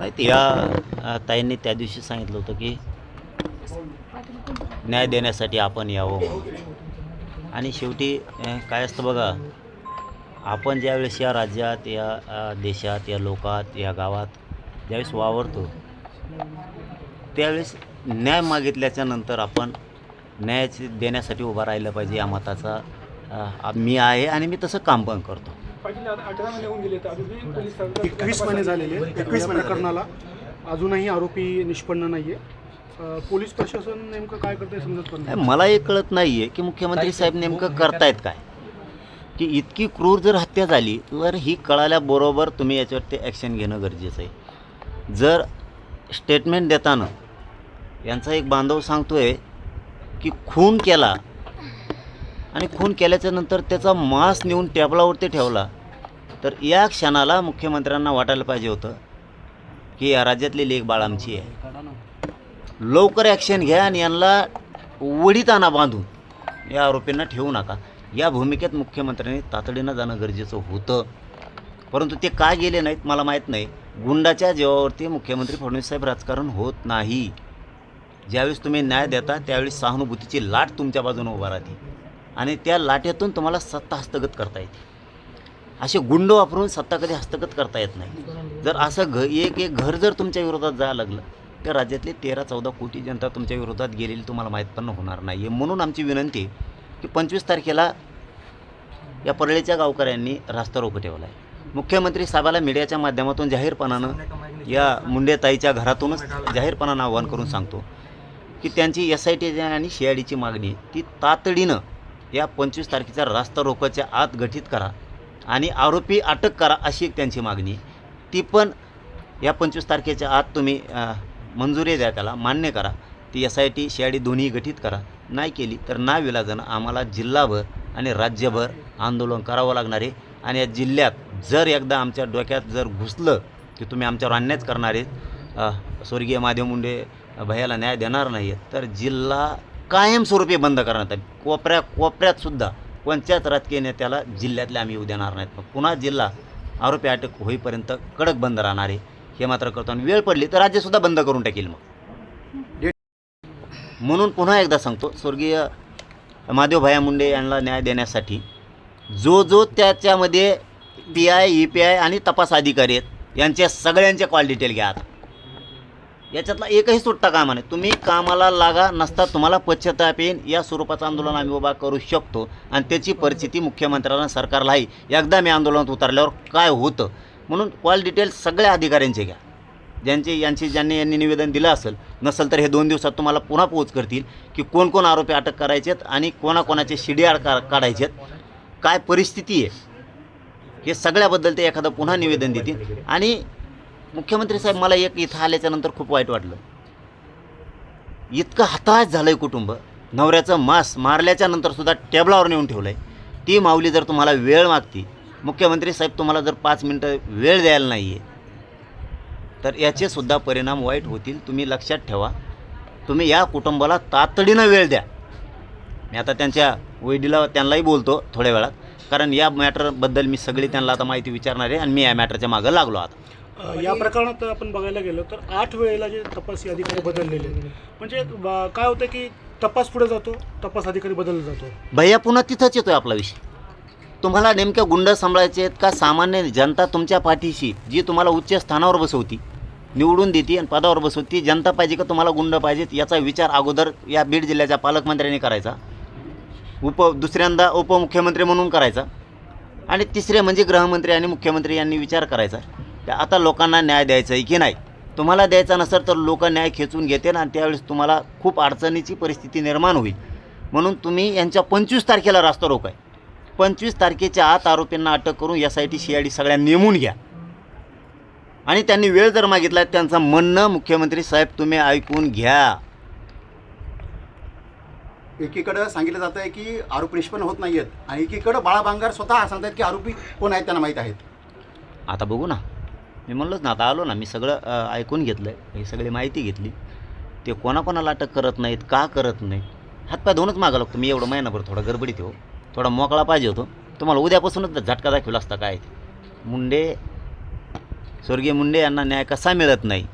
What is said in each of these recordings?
नाही ते या ताईंनी त्या दिवशी सांगितलं होतं की न्याय देण्यासाठी आपण यावं. आणि शेवटी काय असतं बघा आपण ज्यावेळेस या राज्यात या देशात या लोकात या गावात ज्यावेळेस वावरतो त्यावेळेस न्याय मागितल्याच्या नंतर आपण न्याय देण्यासाठी उभा राहिलं पाहिजे या मताचा. मी आहे आणि मी तसं काम पण करतो. पाटील आता अठरा महिने होऊन गेले तर अजूनही पोलीस सरकार- एकवीस महिने झालेले आहेत. एकवीस प्रकरणाला अजूनही आरोपी निष्पन्न नाहीये. अ, पोलीस प्रशासन नेमकं काय करते समजत पण नाही, नाही मला हे कळत नाही आहे की मुख्यमंत्री साहेब नेमकं करतायत काय? की इतकी क्रूर जर हत्या झाली तर ही कळाल्याबरोबर तुम्ही याच्यावरती ॲक्शन घेणं गरजेचं आहे. जर स्टेटमेंट देताना यांचा एक बांधव सांगतोय की खून केला आणि खून केल्याच्यानंतर त्याचा मांस नेऊन टेबलावरती ठेवला. तर या क्षणाला मुख्यमंत्र्यांना वाटायला पाहिजे होतं की या राज्यातली लेख बाळ आमची आहे. लवकर ॲक्शन घ्या आणि यांना वडीताना बांधून या आरोपींना ठेवू नका. या भूमिकेत मुख्यमंत्र्यांनी तातडीनं जाणं गरजेचं होतं. परंतु ते का गेले नाहीत मला माहीत नाही. गुंडाच्या जीवावरती मुख्यमंत्री फडणवीस साहेब राजकारण होत नाही. ज्यावेळेस तुम्ही न्याय देता त्यावेळेस सहानुभूतीची लाट तुमच्या बाजूने उभा राहते. आणि त्या लाटेतून तुम्हाला सत्ता हस्तगत करता येते. असे गुंड वापरून सत्ता कधी हस्तगत करता येत नाही. जर असं घ एक एक घर जर तुमच्या विरोधात जायला लागलं तर राज्यातले तेरा चौदा कोटी जनता तुमच्या विरोधात गेलेली तुम्हाला माहीत पण होणार नाही आहे म्हणून आमची विनंती की पंचवीस तारखेला या परळीच्या गावकऱ्यांनी रास्ता रोको ठेवला आहे. मुख्यमंत्री साहेबाला मीडियाच्या माध्यमातून जाहीरपणानं या मुंडेताईच्या घरातूनच जाहीरपणानं आव्हान करून सांगतो की त्यांची एस आय टी आणि सी आय डीची मागणी ती तातडीनं या पंचवीस तारखेच्या रास्ता रोकोच्या आत गठीत करा आणि आरोपी अटक करा अशी एक त्यांची मागणी. ती पण या पंचवीस तारखेच्या आत तुम्ही मंजुरी द्या त्याला मान्य करा. ती S I T C I D दोन्ही गठीत करा. नाही केली तर ना विलाजानं आम्हाला जिल्हाभर आणि राज्यभर आंदोलन करावं लागणार आहे. आणि या जिल्ह्यात जर एकदा आमच्या डोक्यात जर घुसलं की तुम्ही आमच्यावर अन्यायच करणार आहेत स्वर्गीय माधव मुंडे भयाला न्याय देणार नाही आहेत तर जिल्हा कायमस्वरूपी बंद करण्यात आली. कोपऱ्या कोपऱ्यातसुद्धा कोणत्याच राजकीय नेत्याला जिल्ह्यातले आम्ही येऊ देणार नाहीत. मग पुन्हा जिल्हा आरोपी अटक होईपर्यंत कडक बंद राहणार आहे हे मात्र करतो. आणि वेळ पडली तर राज्यसुद्धा बंद करून टाकेल मग. म्हणून पुन्हा एकदा सांगतो स्वर्गीय महादेव भाया मुंडे यांना न्याय देण्यासाठी जो जो त्याच्यामध्ये पी आय ई पी आय आणि तपास अधिकारी आहेत यांच्या सगळ्यांच्या कॉल डिटेल घ्या आता. याच्यातला एकही सुट्टा कामा नाही. तुम्ही कामाला लागा नसता तुम्हाला पश्चाताप येईन. या स्वरूपाचं आंदोलन आम्ही उभा करू शकतो आणि त्याची परिस्थिती मुख्यमंत्र्यांना सरकारला आहे. एकदा मी आंदोलनात उतरल्यावर काय होतं? म्हणून कॉल डिटेल्स सगळ्या अधिकाऱ्यांचे घ्या. ज्यांचे यांची ज्यांनी यांनी निवेदन दिलं असेल नसेल तर हे दोन दिवसात तुम्हाला पुन्हा पोच करतील की कोण कोण आरोपी अटक करायचेत आणि कोणाकोणाचे शिडीआड का काढायचेत? काय परिस्थिती आहे? हे सगळ्याबद्दल ते एखादं पुन्हा निवेदन देतील. आणि मुख्यमंत्री साहेब मला एक इथं आल्याच्यानंतर खूप वाईट वाटलं. इतकं हताश झालं आहे कुटुंब. नवऱ्याचं मांस मारल्याच्या सुद्धा टेबलावर नेऊन ठेवलं आहे ती माऊली जर तुम्हाला वेळ मागती मुख्यमंत्री साहेब तुम्हाला जर पाच मिनटं वेळ द्यायला नाही आहे तर याचेसुद्धा परिणाम वाईट होतील तुम्ही लक्षात ठेवा. तुम्ही या कुटुंबाला तातडीनं वेळ द्या. मी आता त्यांच्या वैडीला त्यांनाही बोलतो थोड्या वेळात कारण या मॅटरबद्दल मी सगळी त्यांना आता माहिती विचारणार आहे आणि मी या मॅटरच्या मागं लागलो आता. या प्रकरणात आपण बघायला गेलो तर आठ वेळेला जे तपास अधिकारी बदललेले आहेत. म्हणजे ब- काय होतं की तपास पुढे जातो तपास अधिकारी बदलला जातो. भैया पुन्हा तिथंच येतोय आपला विषय. तुम्हाला नेमक्या गुंड सांभाळायचे आहेत का? सामान्य जनता तुमच्या पाठीशी जी तुम्हाला उच्च स्थानावर बसवती निवडून देते आणि पदावर बसवती जनता पाहिजे का तुम्हाला गुंड पाहिजेत? याचा विचार अगोदर या बीड जिल्ह्याच्या पालकमंत्र्यांनी करायचा. उप दुसऱ्यांदा उपमुख्यमंत्री म्हणून करायचा. आणि तिसरे म्हणजे गृहमंत्री आणि मुख्यमंत्री यांनी विचार करायचा. की? आता लोकांना न्याय द्यायचा आहे की नाही? तुम्हाला द्यायचा नसेल तर लोक न्याय खेचून घेतील आणि त्यावेळेस तुम्हाला खूप अडचणीची परिस्थिती निर्माण होईल. म्हणून तुम्ही यांच्या पंचवीस तारखेला रास्ता रोक आहे पंचवीस तारखेच्या आत आरोपींना अटक करून S I T C I D सगळ्या नेमून घ्या. आणि त्यांनी वेळ जर मागितला त्यांचं म्हणणं मुख्यमंत्री साहेब तुम्ही ऐकून घ्या. एकीकडं सांगितलं जातं आहे की आरोपी निष्पन्न होत नाही आहेत आणि एकीकडं बाळा बांगार स्वतः सांगतात की आरोपी कोण आहेत त्यांना माहीत आहेत. आता बघू ना. मी म्हणलोच ना आता आलो ना मी सगळं ऐकून घेतलं आहे ही सगळी माहिती घेतली. ते कोणाकोणाला अटक करत नाहीत का करत नाहीत? हातपाय धुवूनच मागा लागतो मी एवढं महिनाभर थोडा गडबडीत हो. थोडा मोकळा पाहिजे होतो. तुम्हाला उद्यापासूनच झटका दाखवला असता काय ते. मुंडे स्वर्गीय मुंडे यांना न्याय कसा मिळत नाही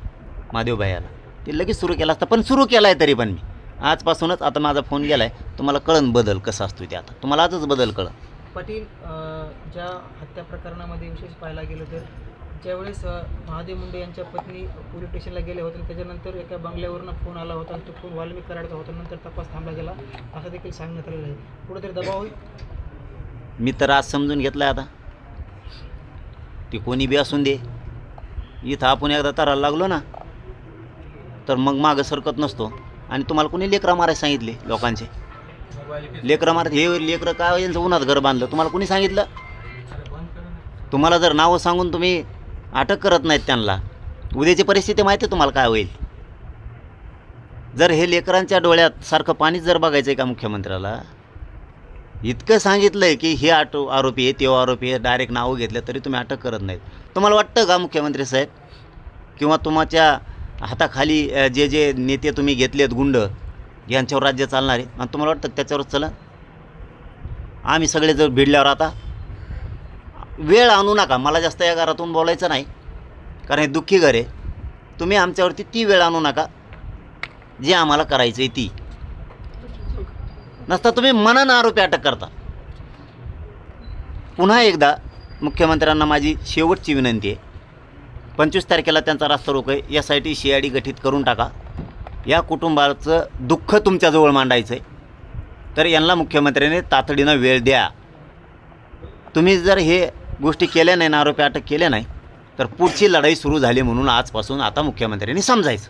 महादेवभायाला ते लगेच सुरू केला असता पण सुरू केला आहे तरी पण मी. आजपासूनच आता माझा फोन गेला आहे तुम्हाला कळन बदल कसा असतो ते आता. तुम्हाला आजच बदल कळन. पाटील ज्या हत्या प्रकरणामध्ये विशेष पाहायला गेलं तर? ज्यावेळेस महादेव मुंडे यांच्या पत्नी पोलीस स्टेशनला गेले होते त्याच्यानंतर एका बंगल्यावरून फोन आला होता तो फोन वाल्मिक कराडचा होता नंतर तपास थांबला गेला. असं देखील सांगण्यात आलेलं आहे. कुठेतरी दबाव होईल? मी तर आज समजून घेतला आहे आता. ती कोणी बी असून दे. इथं आपण एकदा तरायला लागलो ना तर मग मागं सरकत नसतो. आणि तुम्हाला कोणी लेकरं मारायला सांगितले लोकांचे? लेकरं मारत हे लेकरं काय हो, यांचं उन्हात घर बांधलं? तुम्हाला कोणी सांगितलं? तुम्हाला जर नावं सांगून तुम्ही अटक करत नाहीत त्यांना. उद्याची परिस्थिती माहिती आहे तुम्हाला काय होईल? जर हे लेकरांच्या डोळ्यात सारखं पाणीच जर बघायचं आहे का मुख्यमंत्र्याला? इतकं सांगितलं आहे की हे आटो आरोपी आहे तो आरोपी आहे डायरेक्ट नावं घेतलं तरी तुम्ही अटक करत नाहीत. तुम्हाला वाटतं का मुख्यमंत्री साहेब? किंवा तुमच्या हाताखाली जे जे नेते तुम्ही घेतलेत गुंड यांच्यावर राज्य चालणार आहे? आणि तुम्हाला वाटतं त्याच्यावरच त्याच्यावर चला? आम्ही सगळे जर भिडल्यावर आता वेळ आणू नका. मला जास्त या घरातून बोलायचं नाही. कारण हे दुःखी घर आहे. तुम्ही आमच्यावरती ती वेळ आणू नका. जी आम्हाला करायचं आहे ती. नसता तुम्ही मनानं आरोपी अटक करता. पुन्हा एकदा मुख्यमंत्र्यांना माझी शेवटची विनंती आहे. पंचवीस तारखेला त्यांचा रास्ता रोक. आहे यासाठी सी आय डी गठीत करून टाका. या कुटुंबाचं दुःख तुमच्याजवळ मांडायचं आहे. तर यांना मुख्यमंत्र्यांनी तातडीनं वेळ द्या. तुम्ही जर हे गोष्टी केल्या नाही ना आरोपी अटक केल्या नाही तर पुढची लढाई सुरू झाली म्हणून आजपासून आता मुख्यमंत्र्यांनी समजायचं.